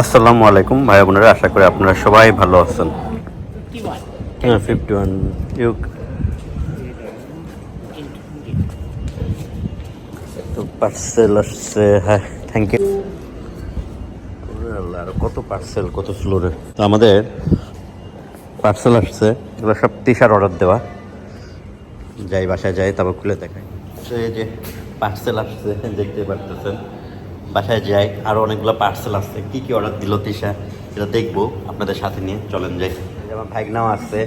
আসসালামু আলাইকুম ভাই বোনেরা আশা করি আপনারা সবাই ভালো আছেন। হ্যাঁ ফিফটি ওয়ান ইউ তো পার্সেল আসছে হ্যাঁ থ্যাংক ইউ আর কত পার্সেল কত ফ্লোরে তো আমাদের পার্সেল আসছে এগুলো সব টি শার্ট অর্ডার দেওয়া। যাই বাসায় যাই তারপর খুলে দেখাই। তো এই যে পার্সেল আসছে দেখতে পারতেছেন। বাসায় যাই আরও অনেকগুলো পার্সেল আসছে কী কী অর্ডার দিল তিশা? এটা দেখব আপনাদের সাথে নিয়ে। চলেন যাই। যেমন ভাগনাও আসছে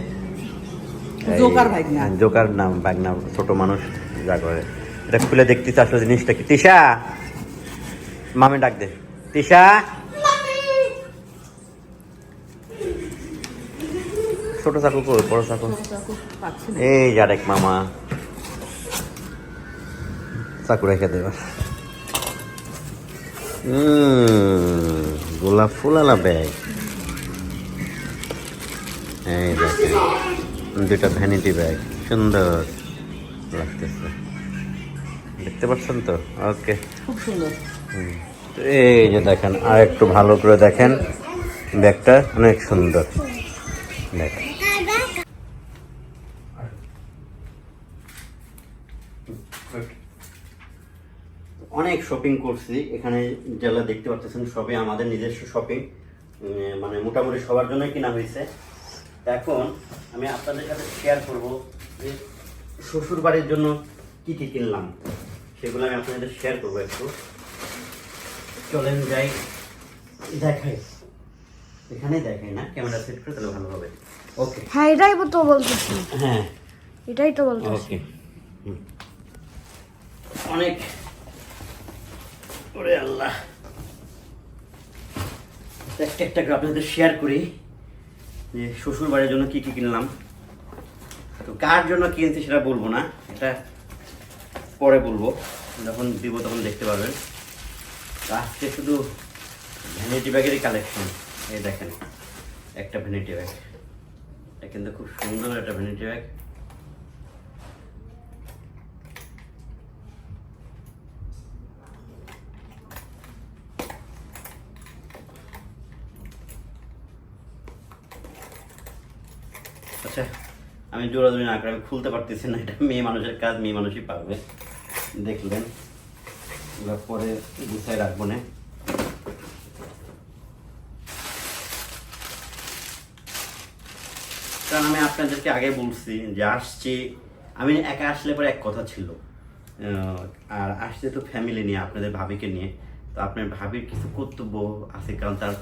জোকার ভাগনা। জোকার নাম ভাগনা ছোট মানুষ যা করে। এটা খুলে দেখতেছে আসলে জিনিসটা কি। তিশা! মামি ডাক দে। তিশা! ছোট চাকু কই? বড় চাকু? এই জারেক মামা। চাকু রেখে দেবা গোলাপ ব্যাগ এই দেখেন দুটা ভ্যানিটি ব্যাগ সুন্দর লাগতেছে। দেখতে পাচ্ছেন তো? ওকে খুব সুন্দর। এই যে দেখেন আর একটু ভালো করে দেখেন। ব্যাগটা অনেক সুন্দর। দেখেন অনেক শপিং করছি এখানে যেগুলো দেখতে পাচ্ছেন সবই আমাদের নিজস্ব শপিং মানে মোটামুটি সবার জন্য কিনা হয়েছে। এখন আমি আপনাদের সাথে শেয়ার করব যে শ্বশুর বাড়ির জন্য কি কি কিনলাম সেগুলো আমি আপনাদের শেয়ার করব একটু। চলেন যাই দেখাই। এখানে দেখাই না ক্যামেরা সেট করে তাহলে ভালো হবে। ওকে হ্যাঁ এটাই তো বলতেছি। হ্যাঁ। এটাই তো বলতেছি। ওকে। অনেক ওরে আল্লাহ। একটা একটা করে আপনাদের শেয়ার করি। যে শ্বশুর বাড়ির জন্য কি কি কিনলাম। তো কার জন্য কিনছি সেটা বলব না। এটা পরে বলব। যখন দিব তখন দেখতে পারবেন। তো আজকে শুধু ভ্যানিটি ব্যাগেরই কালেকশন এই দেখেন, একটা ভ্যানিটি ব্যাগ এটা কিন্তু খুব সুন্দর একটা ভ্যানিটি ব্যাগ আচ্ছা আমি জোরাজোরি না করে আমি খুলতে পারতেছি না, এটা মেয়ে মানুষের কাজ, মেয়ে মানুষই পারবে। দেখলেন। এবার পরে গুছাই রাখব না। কারণ আমি আপনাদেরকে আগে বলছি যে আসছি, আমি একা আসলে পরে এক কথা ছিল। আর আসছে তো ফ্যামিলি নিয়ে, আপনাদের ভাবিকে নিয়ে। তো আপনার ভাবির কিছু কর্তব্য আছে, কারণ তার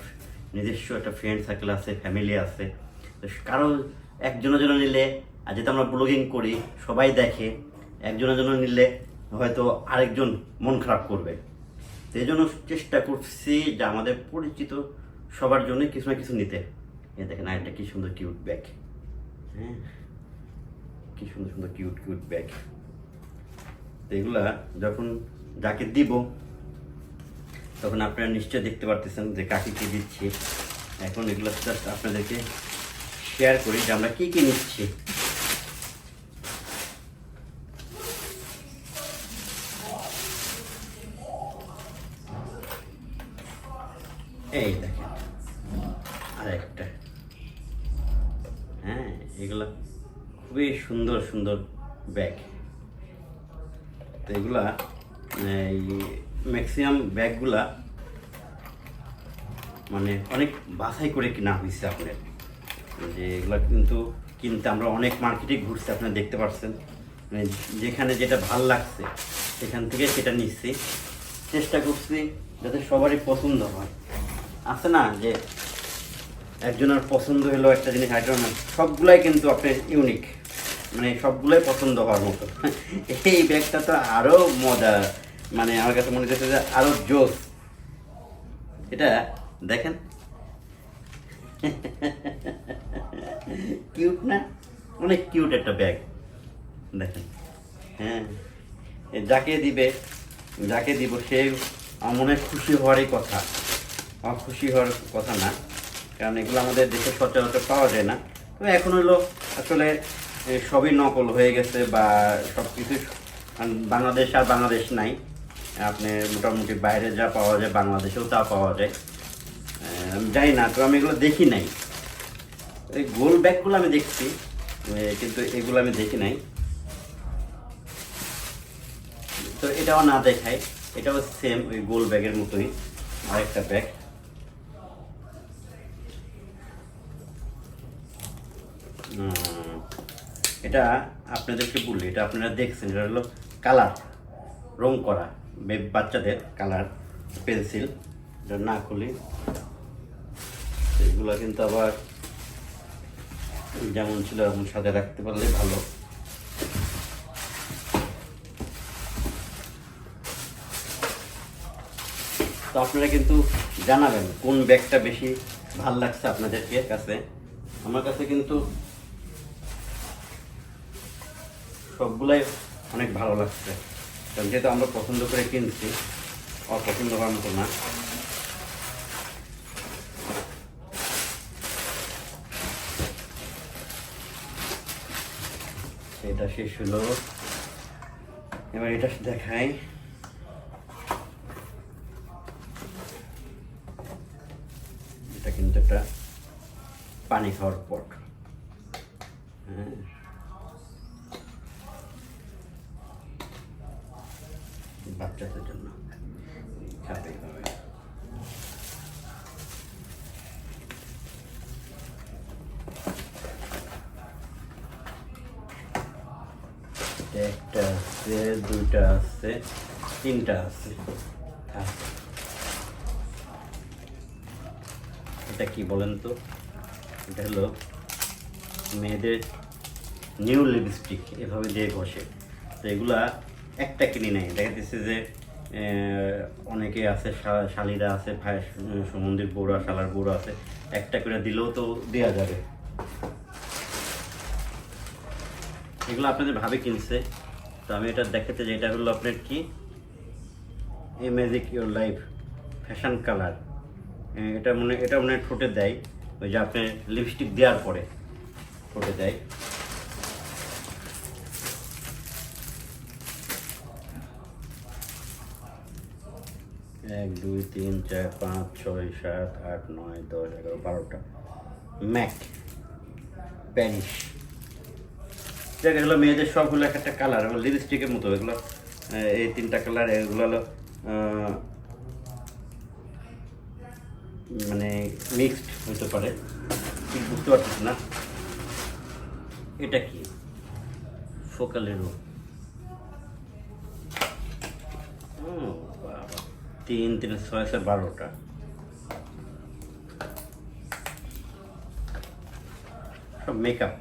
নিজস্ব একটা ফ্রেন্ড সার্কেল আছে ফ্যামিলি আছে। তো কারও একজনের জন্য নিলে, আর যেহেতু আমরা ব্লগিং করি, সবাই দেখে, একজনের জন্য নিলে হয়তো আরেকজন মন খারাপ করবে। তো এই জন্য চেষ্টা করছি যে আমাদের পরিচিত সবার জন্য কিছু না কিছু নিতে। এ দেখেন, আরেকটা কি সুন্দর কিউট ব্যাগ হ্যাঁ কি সুন্দর সুন্দর কিউট কিউট ব্যাগ তো এগুলা যখন যাকে দিব, তখন আপনারা নিশ্চয় দেখতে পারতেছেন যে কাকে কি দিচ্ছি। এখন এগুলো জাস্ট আপনাদেরকে শেয়ার করি যে আমরা কি কি নিচ্ছি। এই দেখেন, আরেকটা। হ্যাঁ এগুলো খুবই সুন্দর সুন্দর ব্যাগ। তো এগুলা, এই ম্যাক্সিমাম ব্যাগগুলা মানে অনেক বাছাই করে কেনা হয়েছে আপনার যে এগুলা কিন্তু কিনতে আমরা অনেক মার্কেটে ঘুরছি, আপনারা দেখতে পাচ্ছেন মানে যেখানে যেটা ভালো লাগছে, সেখান থেকে সেটা নিচ্ছি। চেষ্টা করছি যাতে সবারই পছন্দ হয়। আছে না যে একজনের পছন্দ হলো একটা জিনিস একজনের সবগুলাই কিন্তু আপনার ইউনিক মানে সবগুলোই পছন্দ হওয়ার মতো। এই ব্যাগটা তো আরও মজা মানে আমার কাছে মনে হচ্ছে যে আরও জোস। এটা দেখেন। কিউট না? অনেক কিউট একটা ব্যাগ দেখেন। হ্যাঁ। যাকে দিবে, যাকে দিব, সে মনে খুশি হওয়ারই কথা। খুশি হওয়ার কথা না। কারণ এগুলো আমাদের দেশে সচরাচর পাওয়া যায় না। তবে এখন হলো আসলে সবই নকল হয়ে গেছে বা সব কিছু বাংলাদেশ আর বাংলাদেশ নাই। আপনি মোটামুটি বাইরে যা পাওয়া যায়, বাংলাদেশেও তা পাওয়া যায়। আমি জানি না তো আমি এগুলো দেখি নাই। এই গোল ব্যাগগুলো আমি দেখছি কিন্তু এগুলো আমি দেখি নাই। তো এটাও না দেখাই, এটাও সেম ওই গোল ব্যাগের মতোই, আরেকটা ব্যাগ। এটা আপনাদেরকে বললি এটা আপনারা দেখছেন, এটা হলো কালার, রং করা বাচ্চাদের কালার, পেন্সিল, এটা না খুলি। এগুলো কিন্তু আবার যেমন ছিল এরকম সাথে রাখতে পারলে ভালো। তো আপনারা কিন্তু জানাবেন কোন ব্যাগটা বেশি ভালো লাগছে আপনাদেরকে কাছে। আমার কাছে কিন্তু সবগুলাই অনেক ভালো লাগছে। কারণ যেহেতু আমরা পছন্দ করে কিনছি, অপছন্দ হওয়ার মতো না। এটা শেষ হলো। এবার এটা দেখাই। এটা কিন্তু একটা পানি খাওয়ার পট। হ্যাঁ। বাচ্চাদের জন্য। খাবে খাবে এটা একটা আছে, দুইটা আছে, তিনটা আছে। এটা কি বলেন তো? এটা হলো মেয়েদের নিউ লিপস্টিক, এভাবে দিয়ে তো এগুলা একটা কিনে নেয় দেখা যাচ্ছে যে অনেকে আছে শালিরা আছে সমন্দির বউরা, শালার বউরা আছে, একটা করে দিলেও তো দেওয়া যাবে। এগুলো আপনাদের ভাবে কিনছে। তো আমি এটা দেখাতে চাই, এটা হলো আপনার কি? A magic your life fashion colour এটা মনে এটা মনে ঠোঁটে দেয়। ওই যে আপনি লিপস্টিক দেওয়ার পরে ঠোঁটে দেয়। এক, দুই, তিন, চার, পাঁচ, ছয়, সাত, আট, নয়, দশ, এগারো, বারোটা। ম্যাক প্যারিস দেখ এগুলো মেয়েদের সব হলো এক একটা কালার লিপস্টিকের মতো, এগুলো এই তিনটা কালার এগুলো হলো মানে মিক্সড হতে পারে। ঠিক বুঝতে পারতেছি না। এটা কি? ফোকালেরও তিন তিন, ছয় ছয়, বারোটা। সব মেকআপ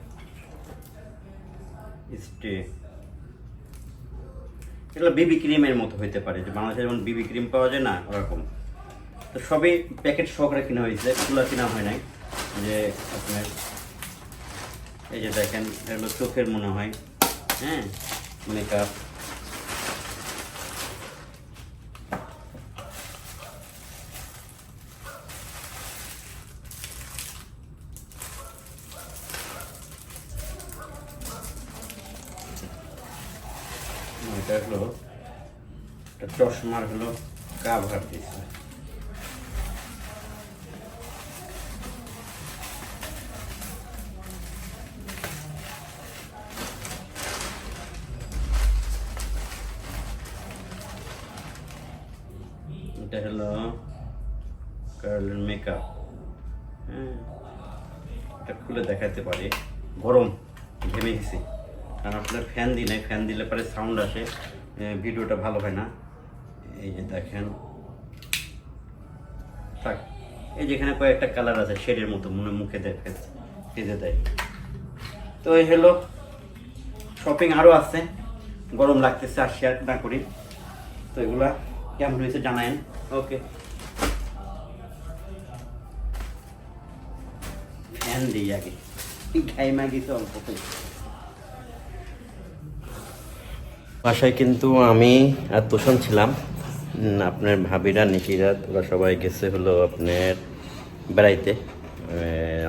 স্টে। এগুলো বিবি ক্রিমের মতো হইতে পারে, যে বাংলাদেশে যেমন বিবি ক্রিম পাওয়া যায় না, ওরকম। তো সবই প্যাকেট সহকারে কিনা হয়েছে, খোলা কিনা হয় নাই। যে আপনার, এই যে দেখেন এগুলো চোখের মনে হয় হ্যাঁ মেকআপ এটা হলো, একটা চশমার হলো কাভার দিচ্ছে এটা হলো কার্লের মেকআপ হ্যাঁ এটা খুলে দেখাতে পারি। গরম, ঘেমে গেছি। কারণ আপনার ফ্যান দিলে ফ্যান দিলে পরে সাউন্ড আসে ভিডিওটা ভালো হয় না। এই যে দেখেন। থাক এই যেখানে কয়েকটা কালার আছে শেডের মতো মনে মুখে খেতে দেয়। তো এই হলো শপিং আরও আছে গরম লাগতেছে আর শেয়ার না করি। তো এগুলা কেমন হয়েছে জানায়েন। ওকে ফ্যান দিই আগে। খাই মাগি তো অল্প করে। বাসায় কিন্তু আমি আর তোষণ ছিলাম। আপনার ভাবিরা নিশিরা ওরা সবাই গেছে হলো আপনার বেড়াইতে।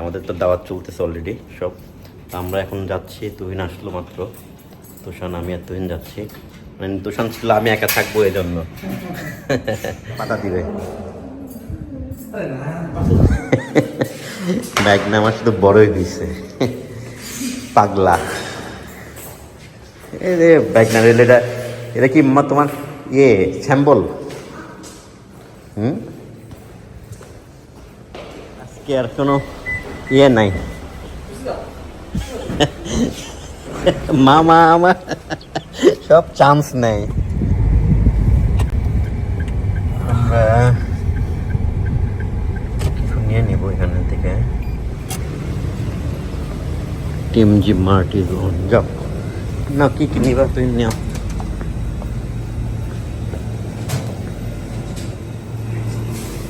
আমাদের তো দাওয়াত চলতেছে অলরেডি সব। আমরা এখন যাচ্ছি তুহিন আসলো মাত্র। তুষান আমি আর তুহিন যাচ্ছি। মানে তুষান ছিল আমি একা থাকব এই জন্য পাতা দিবে। ব্যাগ না আমার শুধু বড়ই হয়েছে পাগলা। এ রে ব্যাগ না রেল এটা এটা কি তোমার ইয়ে স্যাম্বল হুম? আজকে আর কোনো ইয়ে নাই। মামা আমার সব চান্স নেই। আমরা কিছু নিয়ে নেব এখান থেকে টিম জি মার্টি জোন নিও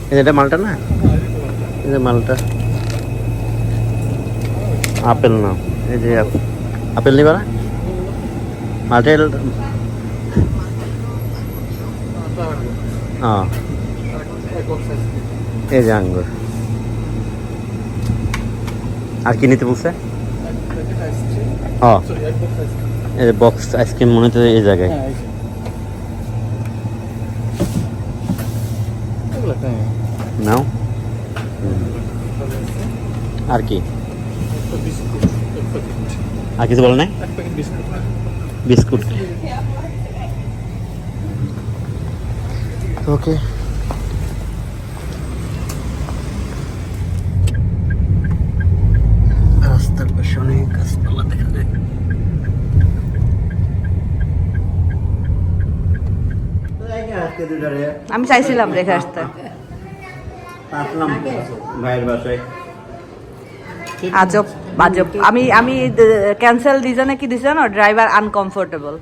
এই যে এটা মালটা না যে মালটা আপেল না এই যে আপ- আপেল নিবা না মালটা হ্যাঁ এই যে আঙ্গুর আর কি নিতে বলছে ও এই যে বক্স আইসক্রিম মনে হচ্ছে এই জায়গায়। নাও। হুম। আর কি? আর কিছু বলে নাই? বিস্কুট। ওকে রাস্তার পাশে অনেক গাছপালা দেখা যায় আমি চাইছিলাম রেখে আসতে আসলাম ভাইয়ের বাসায় আজব আজব আমি আমি ক্যান্সেল দিজনে কি দিছে না ড্রাইভার আনকমফোর্টেবল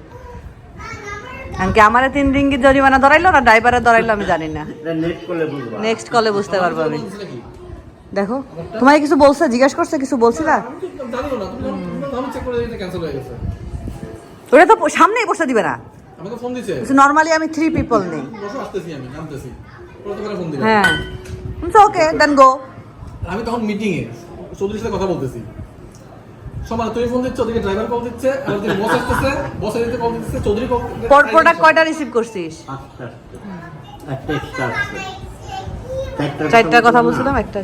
কি আমারে তিন রিঙ্গি জরিমানা ধরাইলো না ড্রাইভারে ধরাইলো আমি জানি না নেক্সট কলে বুঝতে পারব আমি দেখো তোমায় কিছু বলছে জিজ্ঞেস করছে কিছু বলছিলা জানো না তুমি যখন- আমি চেক করে দেখি ক্যান্সেল হয়ে গেছে ওটা তো সামনেই বসে দিবে না আমাকে ফোন দিছে। নর্মালি আমি থ্রি পিপল নেই। বসো আসতেছি আমি নামতেছি। ফোন দিল হ্যাঁ। ওকে দেন গো আমি তখন মিটিং এ চৌধুরীর সাথে কথা বলতেছি। সমান তুমি ফোন দিচ্ছ ওদিকে ড্রাইভার কল দিচ্ছে আর ওদিকে বস আসতেছে বস এদিকে কল দিচ্ছে চৌধুরী কল প্রোডাক্ট কয়টা রিসিভ করছিস? আচ্ছা একটা এক্সট্রা আছে। চারটার কথা বলছিলাম একটা।